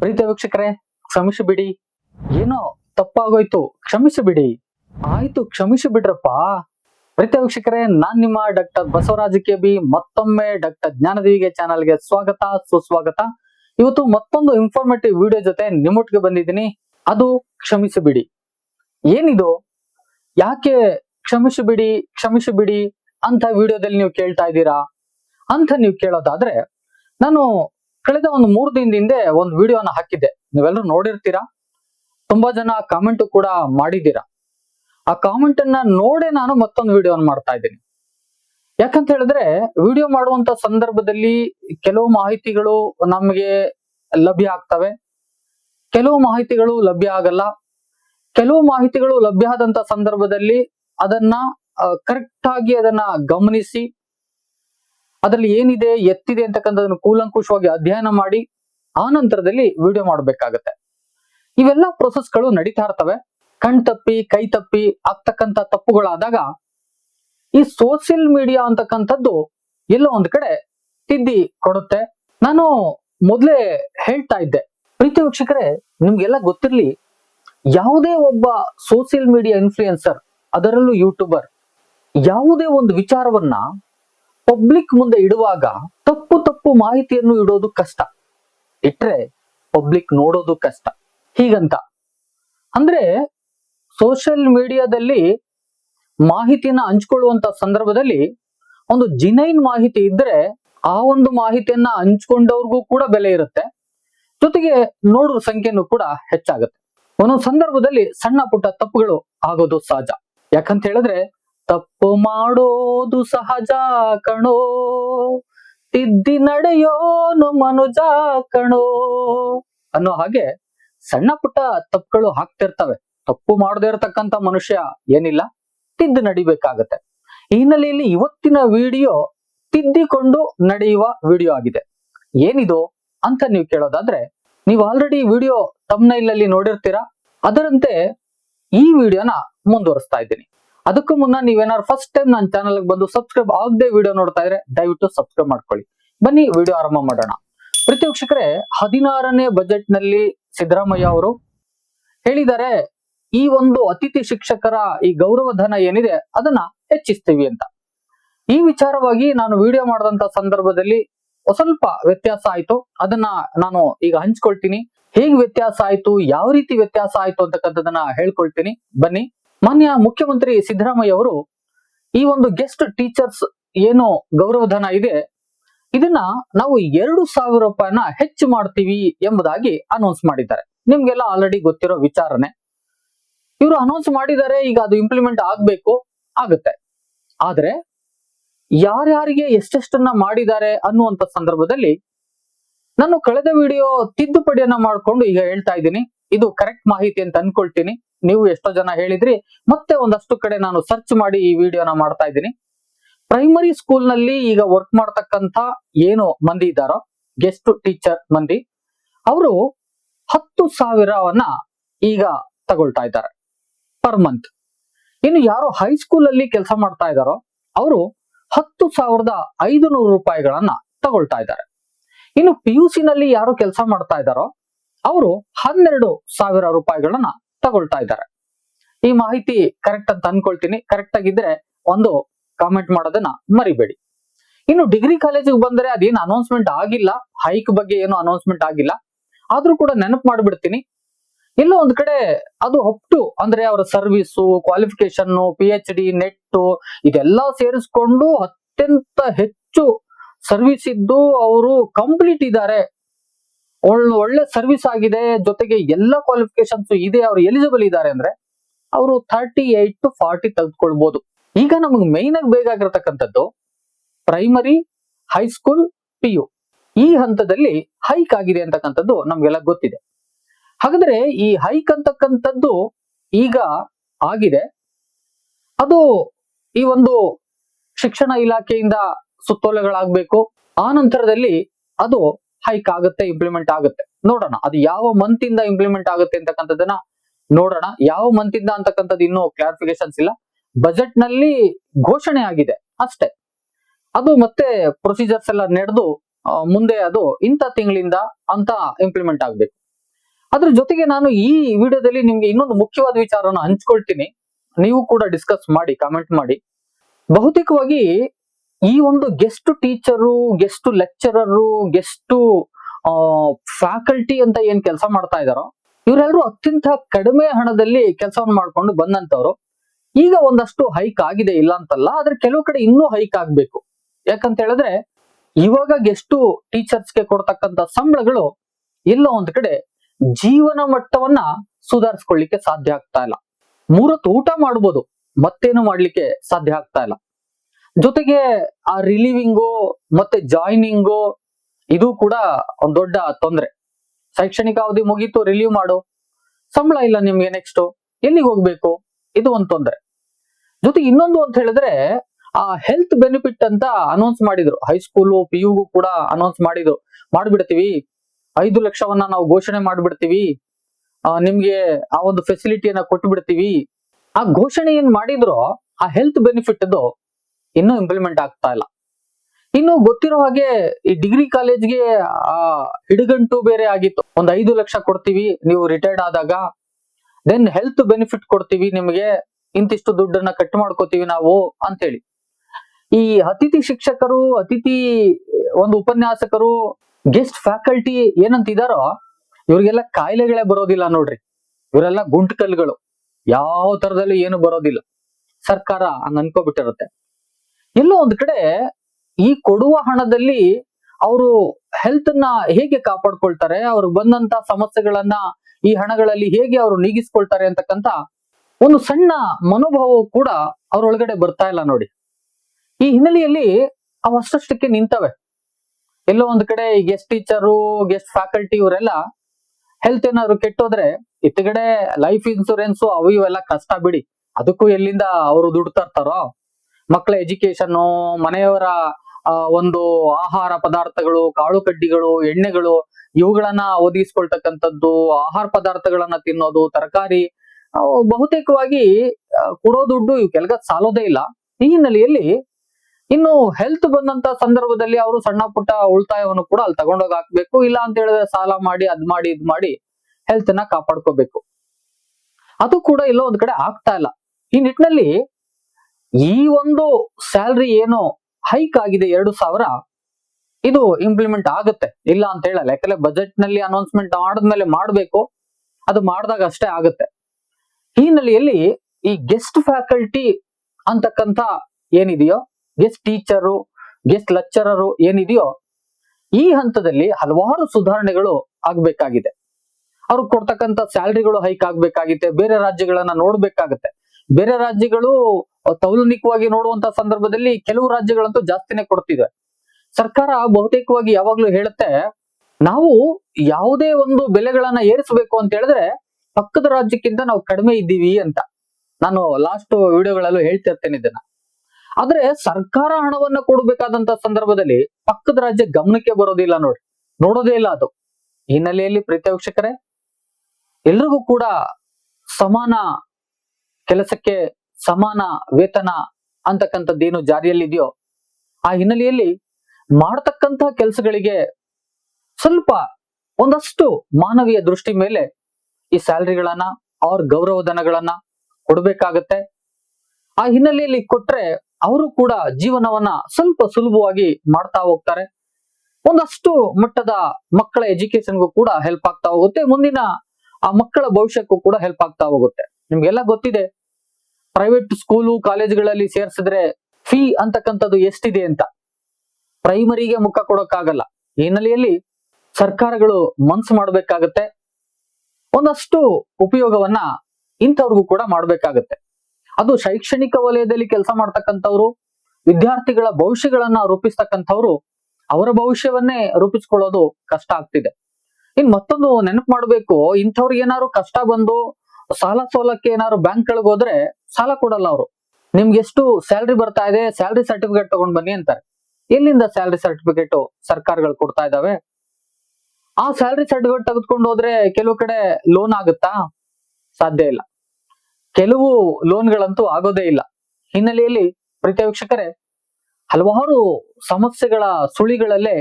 ಪ್ರೀತ ವೀಕ್ಷಕರೇ, ಕ್ಷಮಿಸಿ ಬಿಡಿ. ಏನೋ ತಪ್ಪಾಗೋಯ್ತು, ಕ್ಷಮಿಸಿ ಬಿಡಿ. ಆಯ್ತು, ಕ್ಷಮಿಸಿ ಬಿಡ್ರಪ್ಪ. ಪ್ರೀತ ವೀಕ್ಷಕರೇ, ನಾನ್ ನಿಮ್ಮ ಡಾಕ್ಟರ್ ಬಸವರಾಜ ಕೆ ಬಿ, ಮತ್ತೊಮ್ಮೆ ಡಾಕ್ಟರ್ ಜ್ಞಾನದೇವಿಗೆ ಚಾನಲ್ಗೆ ಸ್ವಾಗತ, ಸುಸ್ವಾಗತ. ಇವತ್ತು ಮತ್ತೊಂದು ಇನ್ಫಾರ್ಮೇಟಿವ್ ವಿಡಿಯೋ ಜೊತೆ ನಿಮ್ಮೊಟ್ಟಿಗೆ ಬಂದಿದ್ದೀನಿ. ಅದು ಕ್ಷಮಿಸಿ ಬಿಡಿ. ಏನಿದು? ಯಾಕೆ ಕ್ಷಮಿಸಿ ಬಿಡಿ ಕ್ಷಮಿಸಿ ಬಿಡಿ ಅಂತ ವಿಡಿಯೋದಲ್ಲಿ ನೀವು ಕೇಳ್ತಾ ಇದ್ದೀರಾ? ಅಂತ ನೀವು ಕೇಳೋದಾದ್ರೆ, ನಾನು ಕಳೆದ ಒಂದು ಮೂರು ದಿನದ ಹಿಂದೆ ಒಂದು ವಿಡಿಯೋನ ಹಾಕಿದ್ದೆ. ನೀವೆಲ್ಲರೂ ನೋಡಿರ್ತೀರಾ? ತುಂಬಾ ಜನ ಕಾಮೆಂಟ್ ಕೂಡ ಮಾಡಿದ್ದೀರಾ? ಆ ಕಾಮೆಂಟ್ ಅನ್ನ ನೋಡೇ ನಾನು ಮತ್ತೊಂದು ವಿಡಿಯೋನ ಮಾಡ್ತಾ ಇದ್ದೀನಿ. ಯಾಕಂತ ಹೇಳಿದ್ರೆ, ವಿಡಿಯೋ ಮಾಡುವಂತ ಸಂದರ್ಭದಲ್ಲಿ ಕೆಲವು ಮಾಹಿತಿಗಳು ನಮಗೆ ಲಭ್ಯ ಆಗ್ತವೆ. ಕೆಲವು ಮಾಹಿತಿಗಳು ಲಭ್ಯ ಆಗಲ್ಲ. ಕೆಲವು ಮಾಹಿತಿಗಳು ಲಭ್ಯ ಆದಂತ ಸಂದರ್ಭದಲ್ಲಿ ಅದನ್ನ ಕರೆಕ್ಟ್ ಆಗಿ ಅದನ್ನ ಗಮನಿಸಿ ಅದರಲ್ಲಿ ಏನಿದೆ, ಎತ್ತಿದೆ ಅಂತಕ್ಕಂಥದನ್ನು ಕೂಲಂಕುಷವಾಗಿ ಅಧ್ಯಯನ ಮಾಡಿ, ಆ ನಂತರದಲ್ಲಿ ವಿಡಿಯೋ ಮಾಡಬೇಕಾಗತ್ತೆ. ಇವೆಲ್ಲ ಪ್ರೊಸೆಸ್ಗಳು ನಡೀತಾ ಇರ್ತವೆ. ಕಣ್ತಪ್ಪಿ ಕೈ ತಪ್ಪಿ ಆಗ್ತಕ್ಕಂಥ ತಪ್ಪುಗಳಾದಾಗ, ಈ ಸೋಷಿಯಲ್ ಮೀಡಿಯಾ ಅಂತಕ್ಕಂಥದ್ದು ಎಲ್ಲೋ ಒಂದ್ ಕಡೆ ತಿದ್ದಿ ಕೊಡುತ್ತೆ. ನಾನು ಮೊದ್ಲೇ ಹೇಳ್ತಾ ಇದ್ದೆ. ಪ್ರೀತಿ ವೀಕ್ಷಕರೇ, ನಿಮ್ಗೆಲ್ಲ ಗೊತ್ತಿರ್ಲಿ, ಯಾವುದೇ ಒಬ್ಬ ಸೋಷಿಯಲ್ ಮೀಡಿಯಾ ಇನ್ಫ್ಲೂಯೆನ್ಸರ್ ಅದರಲ್ಲೂ ಯೂಟ್ಯೂಬರ್ ಯಾವುದೇ ಒಂದು ವಿಚಾರವನ್ನ ಪಬ್ಲಿಕ್ ಮುಂದೆ ಇಡುವಾಗ ತಪ್ಪು ತಪ್ಪು ಮಾಹಿತಿಯನ್ನು ಇಡೋದು ಕಷ್ಟ. ಇಟ್ರೆ ಪಬ್ಲಿಕ್ ನೋಡೋದು ಕಷ್ಟ. ಹೀಗಂತ. ಅಂದ್ರೆ ಸೋಷಿಯಲ್ ಮೀಡಿಯಾದಲ್ಲಿ ಮಾಹಿತಿಯನ್ನ ಹಂಚ್ಕೊಳ್ಳುವಂತ ಸಂದರ್ಭದಲ್ಲಿ ಒಂದು ಜಿನೈನ್ ಮಾಹಿತಿ ಇದ್ರೆ ಆ ಒಂದು ಮಾಹಿತಿಯನ್ನ ಹಂಚ್ಕೊಂಡವ್ರಿಗೂ ಕೂಡ ಬೆಲೆ ಇರುತ್ತೆ. ಜೊತೆಗೆ ನೋಡುವ ಸಂಖ್ಯೆನೂ ಕೂಡ ಹೆಚ್ಚಾಗುತ್ತೆ. ಒಂದೊಂದು ಸಂದರ್ಭದಲ್ಲಿ ಸಣ್ಣ ಪುಟ್ಟ ತಪ್ಪುಗಳು ಆಗೋದು ಸಹಜ. ಯಾಕಂತ ಹೇಳಿದ್ರೆ ತಪ್ಪು ಮಾಡೋದು ಸಹಜ ಕಣೋ. ತಿದ್ದಿ ನಡೆಯೋನು ಮನುಜ ಕಣೋ. ಅನ್ನೋ ಹಾಗೆ ಸಣ್ಣ ಪುಟ್ಟ ತಪ್ಪುಗಳು ಹಾಕ್ತಿರ್ತವೆ ತಪ್ಪು ಮಾಡದೇ ಇರತಕ್ಕಂತ ಮನುಷ್ಯ ಏನಿಲ್ಲ, ತಿದ್ದು ನಡಿಬೇಕಾಗತ್ತೆ. ಈ ಹಿನ್ನೆಲೆಯಲ್ಲಿ ಇವತ್ತಿನ ವಿಡಿಯೋ ತಿದ್ದಿಕೊಂಡು ನಡೆಯುವ ವಿಡಿಯೋ ಆಗಿದೆ. ಏನಿದು ಅಂತ ನೀವು ಕೇಳೋದಾದ್ರೆ, ನೀವು ಆಲ್ರೆಡಿ ವಿಡಿಯೋ ತಮ್ನೈಲ್ ಅಲ್ಲಿ ನೋಡಿರ್ತೀರಾ, ಅದರಂತೆ ಈ ವಿಡಿಯೋನ ಮುಂದುವರಿಸ್ತಾ ಇದ್ದೀನಿ. ಅದಕ್ಕೂ ಮುನ್ನ ನೀವೇನಾದ್ರು ಫಸ್ಟ್ ಟೈಮ್ ನನ್ನ ಚಾನಲ್ ಬಂದು ಸಬ್ಸ್ಕ್ರೈಬ್ ಆಗದೆ ವಿಡಿಯೋ ನೋಡ್ತಾ ಇದ್ರೆ ದಯವಿಟ್ಟು ಸಬ್ಸ್ಕ್ರೈಬ್ ಮಾಡ್ಕೊಳ್ಳಿ. ಬನ್ನಿ ವಿಡಿಯೋ ಆರಂಭ ಮಾಡೋಣ. ಪ್ರತಿ ವೀಕ್ಷಕರೇ, ಹದಿನಾರನೇ ಬಜೆಟ್ನಲ್ಲಿ ಸಿದ್ದರಾಮಯ್ಯ ಅವರು ಹೇಳಿದ್ದಾರೆ, ಈ ಒಂದು ಅತಿಥಿ ಶಿಕ್ಷಕರ ಈ ಗೌರವಧನ ಏನಿದೆ ಅದನ್ನ ಹೆಚ್ಚಿಸ್ತೀವಿ ಅಂತ. ಈ ವಿಚಾರವಾಗಿ ನಾನು ವಿಡಿಯೋ ಮಾಡಿದಂತ ಸಂದರ್ಭದಲ್ಲಿ ಸ್ವಲ್ಪ ವ್ಯತ್ಯಾಸ ಆಯ್ತು. ಅದನ್ನ ನಾನು ಈಗ ಹಂಚ್ಕೊಳ್ತೀನಿ. ಹೇಗ್ ವ್ಯತ್ಯಾಸ ಆಯ್ತು, ಯಾವ ರೀತಿ ವ್ಯತ್ಯಾಸ ಆಯ್ತು ಅಂತಕ್ಕಂಥದ್ದನ್ನ ಹೇಳ್ಕೊಳ್ತೀನಿ. ಬನ್ನಿ. ಮಾನ್ಯ ಮುಖ್ಯಮಂತ್ರಿ ಸಿದ್ದರಾಮಯ್ಯ ಅವರು ಈ ಒಂದು ಗೆಸ್ಟ್ ಟೀಚರ್ಸ್ ಏನು ಗೌರವಧನ ಇದೆ. ಇದನ್ನ ನಾವು ಎರಡು ಸಾವಿರ ರೂಪಾಯಿನ ಹೆಚ್ಚು ಮಾಡ್ತೀವಿ ಎಂಬುದಾಗಿ ಅನೌನ್ಸ್ ಮಾಡಿದ್ದಾರೆ. ನಿಮ್ಗೆಲ್ಲ ಆಲ್ರೆಡಿ ಗೊತ್ತಿರೋ ವಿಚಾರನೆ. ಇವರು ಅನೌನ್ಸ್ ಮಾಡಿದ್ದಾರೆ, ಈಗ ಅದು ಇಂಪ್ಲಿಮೆಂಟ್ ಆಗ್ಬೇಕು, ಆಗುತ್ತೆ. ಆದ್ರೆ ಯಾರ್ಯಾರಿಗೆ ಎಷ್ಟೆಷ್ಟನ್ನ ಮಾಡಿದ್ದಾರೆ ಅನ್ನುವಂತ ಸಂದರ್ಭದಲ್ಲಿ ನಾನು ಕಳೆದ ವಿಡಿಯೋ ತಿದ್ದುಪಡಿಯನ್ನ ಮಾಡ್ಕೊಂಡು ಈಗ ಹೇಳ್ತಾ ಇದ್ದೀನಿ. ಇದು ಕರೆಕ್ಟ್ ಮಾಹಿತಿ ಅಂತ ಅನ್ಕೊಳ್ತೀನಿ. ನೀವು ಎಷ್ಟೋ ಜನ ಹೇಳಿದ್ರಿ, ಮತ್ತೆ ಒಂದಷ್ಟು ಕಡೆ ನಾನು ಸರ್ಚ್ ಮಾಡಿ ಈ ವಿಡಿಯೋನ ಮಾಡ್ತಾ ಇದ್ದೀನಿ. ಪ್ರೈಮರಿ ಸ್ಕೂಲ್ನಲ್ಲಿ ಈಗ ವರ್ಕ್ ಮಾಡ್ತಕ್ಕಂತ ಏನು ಮಂದಿ ಇದ್ದಾರೋ ಗೆಸ್ಟ್ ಟೀಚರ್ ಮಂದಿ, ಅವರು ಹತ್ತು ಸಾವಿರವನ್ನ ಈಗ ತಗೊಳ್ತಾ ಇದ್ದಾರೆ ಪರ್ ಮಂತ್ ಇನ್ನು ಯಾರು ಹೈಸ್ಕೂಲ್ ಅಲ್ಲಿ ಕೆಲಸ ಮಾಡ್ತಾ ಇದ್ದಾರೋ, ಅವರು ಹತ್ತು ಸಾವಿರದ ಐದು ನೂರು ರೂಪಾಯಿಗಳನ್ನ ತಗೊಳ್ತಾ ಇದ್ದಾರೆ. ಇನ್ನು ಪಿ ಯು ಸಿ ನಲ್ಲಿ ಯಾರು ಕೆಲಸ ಮಾಡ್ತಾ ಇದ್ದಾರೋ ಅವರು ಹನ್ನೆರಡು ಸಾವಿರ ರೂಪಾಯಿಗಳನ್ನ ತಗೊಳ್ತಾ ಇದ್ದಾರೆ. ಈ ಮಾಹಿತಿ ಕರೆಕ್ಟ್ ಅಂತ ಅನ್ಕೊಳ್ತೀನಿ. ಕರೆಕ್ಟ್ ಆಗಿದ್ರೆ ಒಂದು ಕಾಮೆಂಟ್ ಮಾಡೋದನ್ನ ಮರಿಬೇಡಿ. ಇನ್ನು ಡಿಗ್ರಿ ಕಾಲೇಜಿಗೆ ಬಂದ್ರೆ ಅದೇನು ಅನೌನ್ಸ್ಮೆಂಟ್ ಆಗಿಲ್ಲ. ಹೈಕ್ ಬಗ್ಗೆ ಏನು ಅನೌನ್ಸ್ಮೆಂಟ್ ಆಗಿಲ್ಲ. ಆದ್ರೂ ಕೂಡ ನೆನಪು ಮಾಡಿಬಿಡ್ತೀನಿ. ಎಲ್ಲೋ ಒಂದ್ ಕಡೆ ಅದು ಟು ಅಂದ್ರೆ ಅವರ service qualification P H D NET ಇದೆಲ್ಲ ಸೇರಿಸ್ಕೊಂಡು ಅತ್ಯಂತ ಹೆಚ್ಚು ಸರ್ವಿಸ್ ಇದ್ದು ಅವರು ಕಂಪ್ಲೀಟ್ ಇದ್ದಾರೆ. ಒಳ್ಳೆ ಒಳ್ಳೆ ಸರ್ವಿಸ್ ಆಗಿದೆ, ಜೊತೆಗೆ ಎಲ್ಲ ಕ್ವಾಲಿಫಿಕೇಶನ್ಸ್ ಇದೆ, ಅವ್ರು ಎಲಿಜಿಬಲ್ ಇದ್ದಾರೆ ಅಂದ್ರೆ ಅವರು ಥರ್ಟಿ ಏಟ್ ಟು ಫಾರ್ಟಿ ತೆಗೆದುಕೊಳ್ಬಹುದು ಈಗ ನಮಗೆ ಮೈನ್ ಆಗಿ ಬೇಕಾಗಿರ್ತಕ್ಕಂಥದ್ದು primary high school P U ಈ ಹಂತದಲ್ಲಿ ಹೈಕ್ ಆಗಿದೆ ಅಂತಕ್ಕಂಥದ್ದು ನಮ್ಗೆಲ್ಲ ಗೊತ್ತಿದೆ. ಹಾಗಾದ್ರೆ ಈ ಹೈಕ್ ಅಂತಕ್ಕಂಥದ್ದು ಈಗ ಆಗಿದೆ. ಅದು ಈ ಒಂದು ಶಿಕ್ಷಣ ಇಲಾಖೆಯಿಂದ ಸುತ್ತೋಲೆಗಳಾಗಬೇಕು. ಆ ನಂತರದಲ್ಲಿ ಅದು ಹೈಕ್ ಆಗುತ್ತೆ ಇಂಪ್ಲಿಮೆಂಟ್ ಆಗುತ್ತೆ. ನೋಡೋಣ, ಅದು ಯಾವ ಮಂತ್ ಇಂದ ಇಂಪ್ಲಿಮೆಂಟ್ ಆಗುತ್ತೆ ಅಂತಕ್ಕಂಥದ್ದನ್ನ ನೋಡೋಣ. ಯಾವ ಮಂತ್ ಇಂದ ಅಂತಕ್ಕಂಥದ್ದು ಇನ್ನೂ ಕ್ಲಾರಿಫಿಕೇಶನ್ಸ್ ಇಲ್ಲ. ಬಜೆಟ್ನಲ್ಲಿ ಘೋಷಣೆ ಆಗಿದೆ, ಅಷ್ಟೇ. ಅದು ಮತ್ತೆ ಪ್ರೊಸೀಜರ್ಸ್ ಎಲ್ಲ ನಡೆದು ಮುಂದೆ ಅದು ಇಂಥ ತಿಂಗಳಿಂದ ಅಂತ ಇಂಪ್ಲಿಮೆಂಟ್ ಆಗ್ಬೇಕು. ಅದ್ರ ಜೊತೆಗೆ ನಾನು ಈ ವಿಡಿಯೋದಲ್ಲಿ ನಿಮ್ಗೆ ಇನ್ನೊಂದು ಮುಖ್ಯವಾದ ವಿಚಾರವನ್ನು ಹಂಚ್ಕೊಳ್ತೀನಿ. ನೀವು ಕೂಡ ಡಿಸ್ಕಸ್ ಮಾಡಿ ಕಾಮೆಂಟ್ ಮಾಡಿ. ಬಹುತೇಕವಾಗಿ ಈ ಒಂದು guest teacher guest lecturer guest faculty ಅಂತ ಏನ್ ಕೆಲಸ ಮಾಡ್ತಾ ಇದಾರೋ ಇವರೆಲ್ಲರೂ ಅತ್ಯಂತ ಕಡಿಮೆ ಹಣದಲ್ಲಿ ಕೆಲಸವನ್ನು ಮಾಡ್ಕೊಂಡು ಬಂದಂತವ್ರು. ಈಗ ಒಂದಷ್ಟು ಹೈಕ್ ಆಗಿದೆ ಇಲ್ಲ ಅಂತಲ್ಲ, ಆದ್ರೆ ಕೆಲವು ಕಡೆ ಇನ್ನೂ ಹೈಕ್ ಆಗ್ಬೇಕು. ಯಾಕಂತ ಹೇಳಿದ್ರೆ, ಇವಾಗ ಗೆಸ್ಟು ಟೀಚರ್ಸ್ಗೆ ಕೊಡ್ತಕ್ಕಂತ ಸಂಬಳಗಳು ಎಲ್ಲೋ ಒಂದ್ ಕಡೆ ಜೀವನ ಮಟ್ಟವನ್ನ ಸುಧಾರಿಸ್ಕೊಳ್ಳಿಕ್ಕೆ ಸಾಧ್ಯ ಆಗ್ತಾ ಇಲ್ಲ. ಮೂರತ್ತು ಊಟ ಮಾಡ್ಬೋದು, ಮತ್ತೇನು ಮಾಡ್ಲಿಕ್ಕೆ ಸಾಧ್ಯ ಆಗ್ತಾ ಇಲ್ಲ. ಜೊತೆಗೆ ಆ ರಿಲೀವಿಂಗು ಮತ್ತೆ ಜಾಯ್ನಿಂಗು ಇದು ಕೂಡ ಒಂದ್ ದೊಡ್ಡ ತೊಂದರೆ. ಶೈಕ್ಷಣಿಕ ಅವಧಿ ಮುಗೀತು ರಿಲೀವ್ ಮಾಡು. ಸಂಬಳ ಇಲ್ಲ ನಿಮ್ಗೆ ನೆಕ್ಸ್ಟ್ ಎಲ್ಲಿಗೆ ಹೋಗ್ಬೇಕು? ಇದು ಒಂದ್ ತೊಂದರೆ. ಜೊತೆಗೆ ಇನ್ನೊಂದು ಅಂತ ಹೇಳಿದ್ರೆ, ಆ ಹೆಲ್ತ್ ಬೆನಿಫಿಟ್ ಅಂತ ಅನೌನ್ಸ್ ಮಾಡಿದ್ರು. ಹೈಸ್ಕೂಲು ಪಿ ಯುಗೂ ಕೂಡ ಅನೌನ್ಸ್ ಮಾಡಿದ್ರು. ಮಾಡ್ಬಿಡ್ತೀವಿ. ಐದು ಲಕ್ಷವನ್ನ ನಾವು ಘೋಷಣೆ ಮಾಡ್ಬಿಡ್ತೀವಿ. ನಿಮ್ಗೆ ಆ ಒಂದು ಫೆಸಿಲಿಟಿಯನ್ನ ಕೊಟ್ಟು ಬಿಡ್ತೀವಿ ಆ ಘೋಷಣೆ ಏನ್ ಮಾಡಿದ್ರು, ಆ ಹೆಲ್ತ್ ಬೆನಿಫಿಟ್ ಅದು ಇನ್ನೂ ಇಂಪ್ಲಿಮೆಂಟ್ ಆಗ್ತಾ ಇಲ್ಲ. ಇನ್ನು ಗೊತ್ತಿರೋ ಹಾಗೆ ಈ ಡಿಗ್ರಿ ಕಾಲೇಜ್ಗೆ ಆ ಹಿಡಿಗಂಟು ಬೇರೆ ಆಗಿತ್ತು. ಒಂದ್ ಐದು ಲಕ್ಷ ಕೊಡ್ತೀವಿ, ನೀವು ರಿಟೈರ್ಡ್ ಆದಾಗ. ದೆನ್ ಹೆಲ್ತ್ ಬೆನಿಫಿಟ್ ಕೊಡ್ತೀವಿ ನಿಮಗೆ. ಇಂತಿಷ್ಟು ದುಡ್ಡನ್ನ ಕಟ್ ಮಾಡ್ಕೋತೀವಿ ನಾವು ಅಂತೇಳಿ ಈ ಅತಿಥಿ ಶಿಕ್ಷಕರು, ಅತಿಥಿ, ಒಂದು ಉಪನ್ಯಾಸಕರು ಗೆಸ್ಟ್ ಫ್ಯಾಕಲ್ಟಿ ಏನಂತಿದಾರೋ, ಇವ್ರಿಗೆಲ್ಲ ಕಾಯಿಲೆಗಳೇ ಬರೋದಿಲ್ಲ ನೋಡ್ರಿ. ಇವರೆಲ್ಲ ಗುಂಟ್ಕಲ್ಗಳು ಯಾವ ತರದಲ್ಲಿ ಏನು ಬರೋದಿಲ್ಲ. ಸರ್ಕಾರ ಹಂಗ ಅನ್ಕೋಬಿಟ್ಟಿರುತ್ತೆ. ಎಲ್ಲೋ ಒಂದ್ ಕಡೆ ಈ ಕೊಡುವ ಹಣದಲ್ಲಿ ಅವರು ಹೆಲ್ತ್ನ ಹೇಗೆ ಕಾಪಾಡ್ಕೊಳ್ತಾರೆ, ಅವ್ರಿಗೆ ಬಂದಂತ ಸಮಸ್ಯೆಗಳನ್ನ ಈ ಹಣಗಳಲ್ಲಿ ಹೇಗೆ ಅವರು ನೀಗಿಸ್ಕೊಳ್ತಾರೆ ಅಂತಕ್ಕಂತ ಒಂದು ಸಣ್ಣ ಮನೋಭಾವವು ಕೂಡ ಅವ್ರೊಳಗಡೆ ಬರ್ತಾ ಇಲ್ಲ ನೋಡಿ. ಈ ಹಿನ್ನೆಲೆಯಲ್ಲಿ ಅವು ಅಷ್ಟಷ್ಟಕ್ಕೆ ನಿಂತವೆ. ಎಲ್ಲೋ ಒಂದ್ ಕಡೆ ಈ ಗೆಸ್ಟ್ ಟೀಚರು ಗೆಸ್ಟ್ ಫ್ಯಾಕಲ್ಟಿ ಇವರೆಲ್ಲ ಹೆಲ್ತ್ ಏನಾದ್ರು ಕೆಟ್ಟೋದ್ರೆ ಇತ್ತಗಡೆ ಲೈಫ್ ಇನ್ಸೂರೆನ್ಸ್ ಅವು ಇವೆಲ್ಲ ಕಷ್ಟ ಬಿಡಿ. ಅದಕ್ಕೂ ಎಲ್ಲಿಂದ ಅವರು ದುಡ್ತಾ ತರ್ತಾರೋ? ಮಕ್ಕಳ ಎಜುಕೇಶನ್ ಮನೆಯವರ ಒಂದು ಆಹಾರ ಪದಾರ್ಥಗಳು, ಕಾಳು ಕಡ್ಡಿಗಳು, ಎಣ್ಣೆಗಳು, ಇವುಗಳನ್ನ ಒದಗಿಸ್ಕೊಳ್ತಕ್ಕಂಥದ್ದು, ಆಹಾರ ಪದಾರ್ಥಗಳನ್ನ ತಿನ್ನೋದು, ತರಕಾರಿ ಬಹುತೇಕವಾಗಿ ಕೊಡೋ ದುಡ್ಡು ಇವಕ್ಕೆಲ್ಗ ಸಾಲೋದೇ ಇಲ್ಲ. ಈ ಹಿನ್ನೆಲೆಯಲ್ಲಿ ಇನ್ನು ಹೆಲ್ತ್ ಬಂದಂತ ಸಂದರ್ಭದಲ್ಲಿ ಅವರು ಸಣ್ಣ ಪುಟ್ಟ ಉಳಿತಾಯವನ್ನು ಕೂಡ ಅಲ್ಲಿ ತಗೊಂಡೋಗಿ ಹಾಕ್ಬೇಕು. ಇಲ್ಲ ಅಂತ ಹೇಳಿದ್ರೆ ಸಾಲ ಮಾಡಿ, ಅದ್ ಮಾಡಿ, ಇದ್ ಮಾಡಿ ಹೆಲ್ತ್ನ ಕಾಪಾಡ್ಕೋಬೇಕು. ಅದು ಕೂಡ ಇಲ್ಲೋ ಒಂದ್ ಕಡೆ ಆಗ್ತಾ ಇಲ್ಲ. ಈ ನಿಟ್ಟಿನಲ್ಲಿ ಈ ಒಂದು ಸ್ಯಾಲ್ರಿ ಏನು ಹೈಕ್ ಆಗಿದೆ ಎರಡು ಸಾವಿರ, ಇದು ಇಂಪ್ಲಿಮೆಂಟ್ ಆಗುತ್ತೆ. ಇಲ್ಲ ಅಂತ ಹೇಳಲ್ಲ. ಯಾಕಂದ್ರೆ ಬಜೆಟ್ನಲ್ಲಿ ಅನೌನ್ಸ್ಮೆಂಟ್ ಮಾಡಿದ್ಮೇಲೆ ಮಾಡಬೇಕು. ಅದು ಮಾಡಿದಾಗ ಅಷ್ಟೇ ಆಗುತ್ತೆ. ಈ ಹಿನ್ನೆಲೆಯಲ್ಲಿ ಈ ಗೆಸ್ಟ್ ಫ್ಯಾಕಲ್ಟಿ ಅಂತಕ್ಕಂಥ ಏನಿದೆಯೋ ಗೆಸ್ಟ್ ಟೀಚರು ಗೆಸ್ಟ್ ಲೆಕ್ಚರರು ಏನಿದೆಯೋ, ಈ ಹಂತದಲ್ಲಿ ಹಲವಾರು ಸುಧಾರಣೆಗಳು ಆಗ್ಬೇಕಾಗಿದೆ. ಅವ್ರು ಕೊಡ್ತಕ್ಕಂಥ ಸ್ಯಾಲ್ರಿಗಳು ಹೈಕ್ ಆಗ್ಬೇಕಾಗಿದೆ. ಬೇರೆ ರಾಜ್ಯಗಳನ್ನ ನೋಡ್ಬೇಕಾಗತ್ತೆ. ಬೇರೆ ರಾಜ್ಯಗಳು ತೌಲನಿಕವಾಗಿ ನೋಡುವಂತ ಸಂದರ್ಭದಲ್ಲಿ ಕೆಲವು ರಾಜ್ಯಗಳಂತೂ ಜಾಸ್ತಿನೇ ಕೊಡ್ತಿದೆ. ಸರ್ಕಾರ ಬಹುತೇಕವಾಗಿ ಯಾವಾಗ್ಲೂ ಹೇಳುತ್ತೆ, ನಾವು ಯಾವುದೇ ಒಂದು ಬೆಲೆಗಳನ್ನ ಏರಿಸಬೇಕು ಅಂತ ಹೇಳಿದ್ರೆ ಪಕ್ಕದ ರಾಜ್ಯಕ್ಕಿಂತ ನಾವು ಕಡಿಮೆ ಇದ್ದೀವಿ ಅಂತ. ನಾನು ಲಾಸ್ಟ್ ವಿಡಿಯೋಗಳಲ್ಲೂ ಹೇಳ್ತಿರ್ತೇನೆ ಇದನ್ನ. ಆದ್ರೆ ಸರ್ಕಾರ ಹಣವನ್ನ ಕೊಡಬೇಕಾದಂತ ಸಂದರ್ಭದಲ್ಲಿ ಪಕ್ಕದ ರಾಜ್ಯ ಗಮನಕ್ಕೆ ಬರೋದಿಲ್ಲ ನೋಡಿ ನೋಡೋದೇ ಇಲ್ಲ ಅದು. ಹಿನ್ನೆಲೆಯಲ್ಲಿ ಪ್ರೀತಿಯ ವೀಕ್ಷಕರೇ ಎಲ್ರಿಗೂ ಕೂಡ ಸಮಾನ ಕೆಲಸಕ್ಕೆ ಸಮಾನ ವೇತನ ಅಂತಕ್ಕಂಥದ್ದೇನು ಜಾರಿಯಲ್ಲಿದೆಯೋ, ಆ ಹಿನ್ನೆಲೆಯಲ್ಲಿ ಮಾಡತಕ್ಕಂತಹ ಕೆಲಸಗಳಿಗೆ ಸ್ವಲ್ಪ ಒಂದಷ್ಟು ಮಾನವೀಯ ದೃಷ್ಟಿ ಮೇಲೆ ಈ ಸ್ಯಾಲರಿಗಳನ್ನ ಅವ್ರ ಗೌರವಧನಗಳನ್ನ ಕೊಡ್ಬೇಕಾಗತ್ತೆ. ಆ ಹಿನ್ನೆಲೆಯಲ್ಲಿ ಕೊಟ್ರೆ ಅವರು ಕೂಡ ಜೀವನವನ್ನ ಸ್ವಲ್ಪ ಸುಲಭವಾಗಿ ಮಾಡ್ತಾ ಹೋಗ್ತಾರೆ. ಒಂದಷ್ಟು ಮಟ್ಟದ ಮಕ್ಕಳ ಎಜುಕೇಶನ್ಗೂ ಕೂಡ ಹೆಲ್ಪ್ ಆಗ್ತಾ ಹೋಗುತ್ತೆ. ಮುಂದಿನ ಆ ಮಕ್ಕಳ ಭವಿಷ್ಯಕ್ಕೂ ಕೂಡ ಹೆಲ್ಪ್ ಆಗ್ತಾ ಹೋಗುತ್ತೆ. ನಿಮ್ಗೆಲ್ಲ ಗೊತ್ತಿದೆ ಪ್ರೈವೇಟ್ ಸ್ಕೂಲು ಕಾಲೇಜುಗಳಲ್ಲಿ ಸೇರ್ಸಿದ್ರೆ ಫೀ ಅಂತಕ್ಕಂಥದ್ದು ಎಷ್ಟಿದೆ ಅಂತ ಪ್ರೈಮರಿಗೆ ಮುಖ ಕೊಡೋಕ್ಕಾಗಲ್ಲ. ಹಿನ್ನೆಲೆಯಲ್ಲಿ ಸರ್ಕಾರಗಳು ಮನ್ಸು ಮಾಡಬೇಕಾಗತ್ತೆ. ಒಂದಷ್ಟು ಉಪಯೋಗವನ್ನ ಇಂಥವ್ರಿಗೂ ಕೂಡ ಮಾಡಬೇಕಾಗತ್ತೆ. ಅದು ಶೈಕ್ಷಣಿಕ ವಲಯದಲ್ಲಿ ಕೆಲಸ ಮಾಡ್ತಕ್ಕಂಥವ್ರು, ವಿದ್ಯಾರ್ಥಿಗಳ ಭವಿಷ್ಯಗಳನ್ನ ರೂಪಿಸ್ತಕ್ಕಂಥವ್ರು, ಅವರ ಭವಿಷ್ಯವನ್ನೇ ರೂಪಿಸ್ಕೊಳ್ಳೋದು ಕಷ್ಟ ಆಗ್ತಿದೆ. ಇನ್ ಮತ್ತೊಂದು ನೆನಪು ಮಾಡಬೇಕು, ಇಂಥವ್ರಿಗೆ ಏನಾದ್ರು ಕಷ್ಟ ಬಂದು, ಸಾಲ ಸೋಲಕ್ಕೆ ಏನಾದ್ರು ಬ್ಯಾಂಕ್ಗಳಿಗೆ ಹೋದ್ರೆ ಸಾಲ ಕೊಡಲ್ಲ ಅವರು. ನಿಮ್ಗೆ ಎಷ್ಟು ಸ್ಯಾಲ್ರಿ ಬರ್ತಾ ಇದೆ ಸ್ಯಾಲ್ರಿ ಸರ್ಟಿಫಿಕೇಟ್ ತಗೊಂಡ್ ಬನ್ನಿ ಅಂತಾರೆ. ಎಲ್ಲಿಂದ ಸ್ಯಾಲ್ರಿ ಸರ್ಟಿಫಿಕೇಟ್ ಸರ್ಕಾರಗಳು ಕೊಡ್ತಾ ಇದಾವೆ ಆ ಸ್ಯಾಲ್ರಿ ಸರ್ಟಿಫಿಕೇಟ್ ತೆಗೆದುಕೊಂಡು ಹೋದ್ರೆ ಕೆಲವು ಕಡೆ ಲೋನ್ ಆಗುತ್ತಾ? ಸಾಧ್ಯ ಇಲ್ಲ. ಕೆಲವು ಲೋನ್ಗಳಂತೂ ಆಗೋದೇ ಇಲ್ಲ. ಹಿನ್ನೆಲೆಯಲ್ಲಿ ಪ್ರೀತಿಯ ವೀಕ್ಷಕರೇ, ಹಲವಾರು ಸಮಸ್ಯೆಗಳ ಸುಳಿಗಳಲ್ಲೇ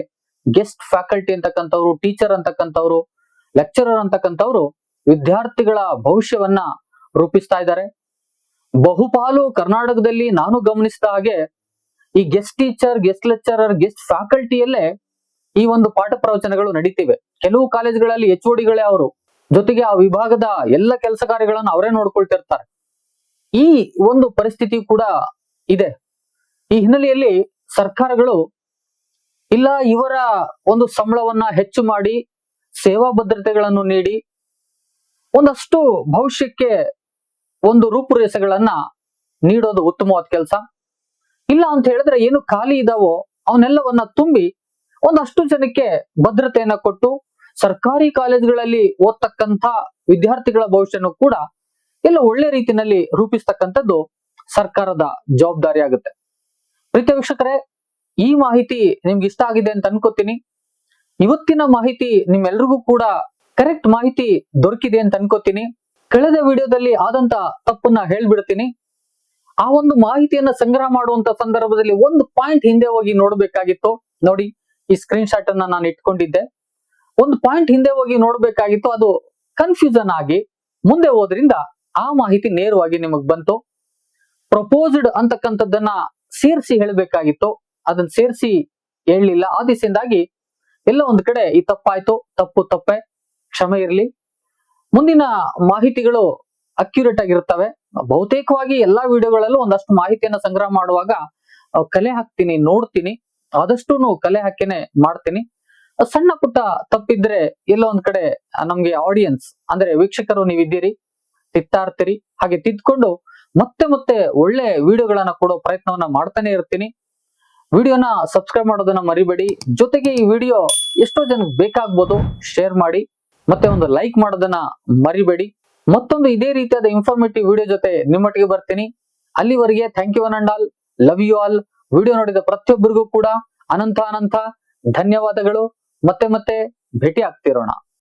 ಗೆಸ್ಟ್ ಫ್ಯಾಕಲ್ಟಿ ಅಂತಕ್ಕಂಥವ್ರು ಟೀಚರ್ ಅಂತಕ್ಕಂಥವ್ರು ಲೆಕ್ಚರರ್ ಅಂತಕ್ಕಂಥವ್ರು ವಿದ್ಯಾರ್ಥಿಗಳ ಭವಿಷ್ಯವನ್ನ ರೂಪಿಸ್ತಾ ಇದ್ದಾರೆ. ಬಹುಪಾಲು ಕರ್ನಾಟಕದಲ್ಲಿ ನಾನು ಗಮನಿಸಿದ ಹಾಗೆ ಈ guest teacher guest lecturer guest ಫ್ಯಾಕಲ್ಟಿಯಲ್ಲೇ ಈ ಒಂದು ಪಾಠ ಪ್ರವಚನಗಳು ನಡೀತಿವೆ. ಕೆಲವು ಕಾಲೇಜುಗಳಲ್ಲಿ ಎಚ್ ಓಡಿಗಳೇ ಅವರು. ಜೊತೆಗೆ ಆ ವಿಭಾಗದ ಎಲ್ಲ ಕೆಲಸ ಕಾರ್ಯಗಳನ್ನು ಅವರೇ ನೋಡ್ಕೊಳ್ತಿರ್ತಾರೆ. ಈ ಒಂದು ಪರಿಸ್ಥಿತಿ ಕೂಡ ಇದೆ. ಈ ಹಿನ್ನೆಲೆಯಲ್ಲಿ ಸರ್ಕಾರಗಳು ಇಲ್ಲ ಇವರ ಒಂದು ಸಂಬಳವನ್ನ ಹೆಚ್ಚು ಮಾಡಿ, ಸೇವಾ ಭದ್ರತೆಗಳನ್ನು ನೀಡಿ, ಒಂದಷ್ಟು ಭವಿಷ್ಯಕ್ಕೆ ಒಂದು ರೂಪುರೇಷೆಗಳನ್ನ ನೀಡೋದು ಉತ್ತಮವಾದ ಕೆಲಸ. ಇಲ್ಲ ಅಂತ ಹೇಳಿದ್ರೆ ಏನು ಖಾಲಿ ಇದಾವೋ ಅವನ್ನೆಲ್ಲವನ್ನ ತುಂಬಿ ಒಂದಷ್ಟು ಜನಕ್ಕೆ ಭದ್ರತೆಯನ್ನ ಕೊಟ್ಟು ಸರ್ಕಾರಿ ಕಾಲೇಜುಗಳಲ್ಲಿ ಓದ್ತಕ್ಕಂಥ ವಿದ್ಯಾರ್ಥಿಗಳ ಭವಿಷ್ಯನು ಕೂಡ ಎಲ್ಲ ಒಳ್ಳೆ ರೀತಿಯಲ್ಲಿ ರೂಪಿಸ್ತಕ್ಕಂಥದ್ದು ಸರ್ಕಾರದ ಜವಾಬ್ದಾರಿ ಆಗುತ್ತೆ. ಪ್ರೀತಿ ವೀಕ್ಷಕರೇ, ಈ ಮಾಹಿತಿ ನಿಮ್ಗೆ ಇಷ್ಟ ಆಗಿದೆ ಅಂತ ಅನ್ಕೋತೀನಿ. ಇವತ್ತಿನ ಮಾಹಿತಿ ನಿಮ್ಮೆಲ್ರಿಗೂ ಕೂಡ ಕರೆಕ್ಟ್ ಮಾಹಿತಿ ದೊರಕಿದೆ ಅಂತ ಅನ್ಕೋತೀನಿ. ಕಳೆದ ವಿಡಿಯೋದಲ್ಲಿ ಆದಂತ ತಪ್ಪನ್ನ ಹೇಳ್ಬಿಡ್ತೀನಿ. ಆ ಒಂದು ಮಾಹಿತಿಯನ್ನ ಸಂಗ್ರಹ ಮಾಡುವಂತ ಸಂದರ್ಭದಲ್ಲಿ ಒಂದು ಪಾಯಿಂಟ್ ಹಿಂದೆ ಹೋಗಿ ನೋಡ್ಬೇಕಾಗಿತ್ತು. ನೋಡಿ, ಈ ಸ್ಕ್ರೀನ್ ಶಾಟ್ ಅನ್ನ ನಾನು ಇಟ್ಕೊಂಡಿದ್ದೆ. ಒಂದು ಪಾಯಿಂಟ್ ಹಿಂದೆ ಹೋಗಿ ನೋಡ್ಬೇಕಾಗಿತ್ತು. ಅದು ಕನ್ಫ್ಯೂಷನ್ ಆಗಿ ಮುಂದೆ ಹೋದ್ರಿಂದ ಆ ಮಾಹಿತಿ ನೇರವಾಗಿ ನಿಮಗ್ ಬಂತು. ಪ್ರಪೋಸ್ಡ್ ಅಂತಕ್ಕಂಥದ್ದನ್ನ ಸೇರಿಸಿ ಹೇಳ್ಬೇಕಾಗಿತ್ತು. ಅದನ್ನ ಸೇರಿಸಿ ಹೇಳಲಿಲ್ಲ. ಆ ದಿಸೆಯಿಂದಾಗಿ ಎಲ್ಲ ಒಂದ್ ಕಡೆ ಈ ತಪ್ಪಾಯ್ತು. ತಪ್ಪು ತಪ್ಪೆ. ಕ್ಷಮೆ ಇರಲಿ. ಮುಂದಿನ ಮಾಹಿತಿಗಳು ಅಕ್ಯುರೇಟ್ ಆಗಿರ್ತವೆ ಬಹುತೇಕವಾಗಿ ಎಲ್ಲಾ ವಿಡಿಯೋಗಳಲ್ಲೂ ಒಂದಷ್ಟು ಮಾಹಿತಿಯನ್ನ ಸಂಗ್ರಹ ಮಾಡುವಾಗ ಕಲೆ ಹಾಕ್ತೀನಿ, ನೋಡ್ತೀನಿ. ಆದಷ್ಟು ಕಲೆ ಹಾಕಿನೇ ಮಾಡ್ತೀನಿ. ಸಣ್ಣ ಪುಟ್ಟ ತಪ್ಪಿದ್ರೆ ಎಲ್ಲೋ ಒಂದ್ ಕಡೆ ನಮ್ಗೆ ಆಡಿಯನ್ಸ್ ಅಂದ್ರೆ ವೀಕ್ಷಕರು ನೀವಿದ್ದೀರಿ ತಿತ್ತಾರ್ತೀರಿ ಹಾಗೆ ತಿದ್ಕೊಂಡು ಮತ್ತೆ ಮತ್ತೆ ಒಳ್ಳೆ ವಿಡಿಯೋಗಳನ್ನ ಕೊಡೋ ಪ್ರಯತ್ನವನ್ನ ಮಾಡ್ತಾನೆ ಇರ್ತೀನಿ. ವಿಡಿಯೋನ ಸಬ್ಸ್ಕ್ರೈಬ್ ಮಾಡೋದನ್ನ ಮರಿಬೇಡಿ. ಜೊತೆಗೆ ಈ ವಿಡಿಯೋ ಎಷ್ಟೋ ಜನಕ್ಕೆ ಬೇಕಾಗ್ಬೋದು ಶೇರ್ ಮಾಡಿ. ಮತ್ತೆ ಒಂದು ಲೈಕ್ ಮಾಡೋದನ್ನ ಮರಿಬೇಡಿ. ಮತ್ತೊಂದು ಇದೇ ರೀತಿಯಾದ ಇನ್ಫಾರ್ಮೇಟಿವ್ ವಿಡಿಯೋ ಜೊತೆ ನಿಮ್ಮೊಟ್ಟಿಗೆ ಬರ್ತೀನಿ. ಅಲ್ಲಿವರೆಗೆ thank you one and all love you all video ನೋಡಿದ ಪ್ರತಿಯೊಬ್ಬರಿಗೂ ಕೂಡ ಅನಂತ ಅನಂತ ಧನ್ಯವಾದಗಳು. ಮತ್ತೆ ಮತ್ತೆ ಭೇಟಿ ಆಗ್ತಿರೋಣ.